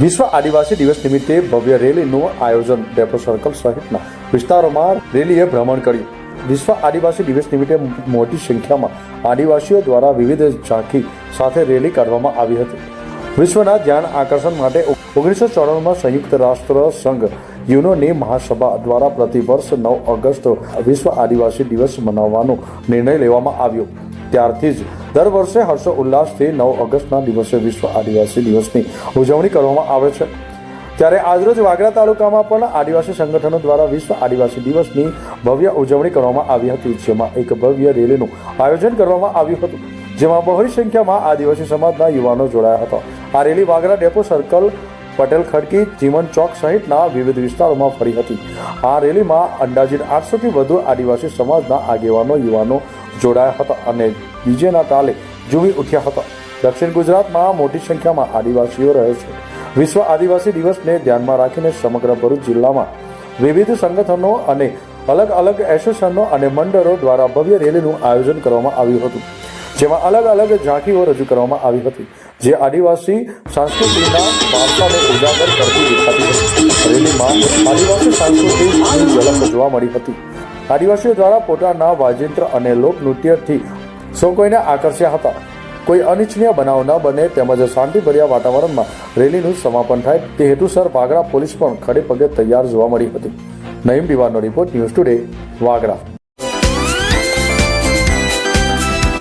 વિશ્વ આદિવાસી દિવસ નિમિત્તે ભવ્ય રેલીનું આયોજન ડેપો સર્કલ સહિતના વિસ્તારોમાં રેલીએ ભ્રમણ કર્યું. વિશ્વ આદિવાસી દિવસ નિમિત્તે મોટી સંખ્યામાં આદિવાસીઓ દ્વારા વિવિધ ઝાંખી સાથે રેલી કાઢવામાં આવી હતી. વિશ્વના ધ્યાન આકર્ષણ માટે ઓગણીસો ચોરાણુંમાં સંયુક્ત રાષ્ટ્ર સંઘ યુનોની મહાસભા દ્વારા પ્રતિવર્ષ નવ ઓગસ્ટ વિશ્વ આદિવાસી દિવસ મનાવવાનો નિર્ણય લેવામાં આવ્યો. ત્યારથી જ દર વર્ષે હર્ષો ઉલ્લાસથી નવ ઓગસ્ટના દિવસે વિશ્વ આદિવાસી દિવસની ઉજવણી કરવામાં આવે છે. ત્યારે આજરોજ વાગરા તાલુકામાં પણ આદિવાસી સંગઠનો દ્વારા વિશ્વ આદિવાસી દિવસની ભવ્ય ઉજવણી કરવામાં આવી હતી, જેમાં એક ભવ્ય રેલીનું આયોજન કરવામાં આવ્યું હતું, જેમાં બહોળી સંખ્યામાં આદિવાસી સમાજના યુવાનો જોડાયા હતા. આ rally Vagra depot circle Patel Khadki Jivan Chowk સહિતના વિવિધ વિસ્તારોમાં ફરી હતી. આ રેલીમાં અંદાજિત આઠસોથી વધુ આદિવાસી સમાજના આગેવાનો, યુવાનો જોડાયા હતા અને બીજેના તાલે ઝૂમી ઉઠ્યા હતા. દક્ષિણ ગુજરાતમાં મોટી સંખ્યામાં આદિવાસીઓ રહે છે. વિશ્વ આદિવાસી દિવસને ધ્યાનમાં રાખીને સમગ્ર ભરૂચ જિલ્લામાં વિવિધ સંગઠનો અને અલગ અલગ એસોસિએશનો અને મંડળો દ્વારા ભવ્ય રેલીનું આયોજન કરવામાં આવ્યું હતું. જેમાં અલગ અલગ ઝાંખીઓ રજૂ કરવામાં આવી હતી, જે આદિવાસી સંસ્કૃતિના વારસાને ઉજાગર કરતી દેખાતી હતી. રેલીમાં આદિવાસી સંસ્કૃતિની ઝલક જોવા મળી હતી. આદિવાસીઓ દ્વારા પોતાના વાજિંત્ર અને લોકનૃત્યથી સૌ કોઈને આકર્ષ્યા હતા. કોઈ અનિચ્છનીય બનાવ ન બને તેમજ શાંતિભર્યા વાતાવરણમાં રેલીનું સમાપન થાય તે હેતુસર વાગરા પોલીસ પણ ખડે પગે તૈયાર જોવા મળી હતી. નઈમ દિવાનો રિપોર્ટ ન્યૂઝ ટુડે, વાગરા.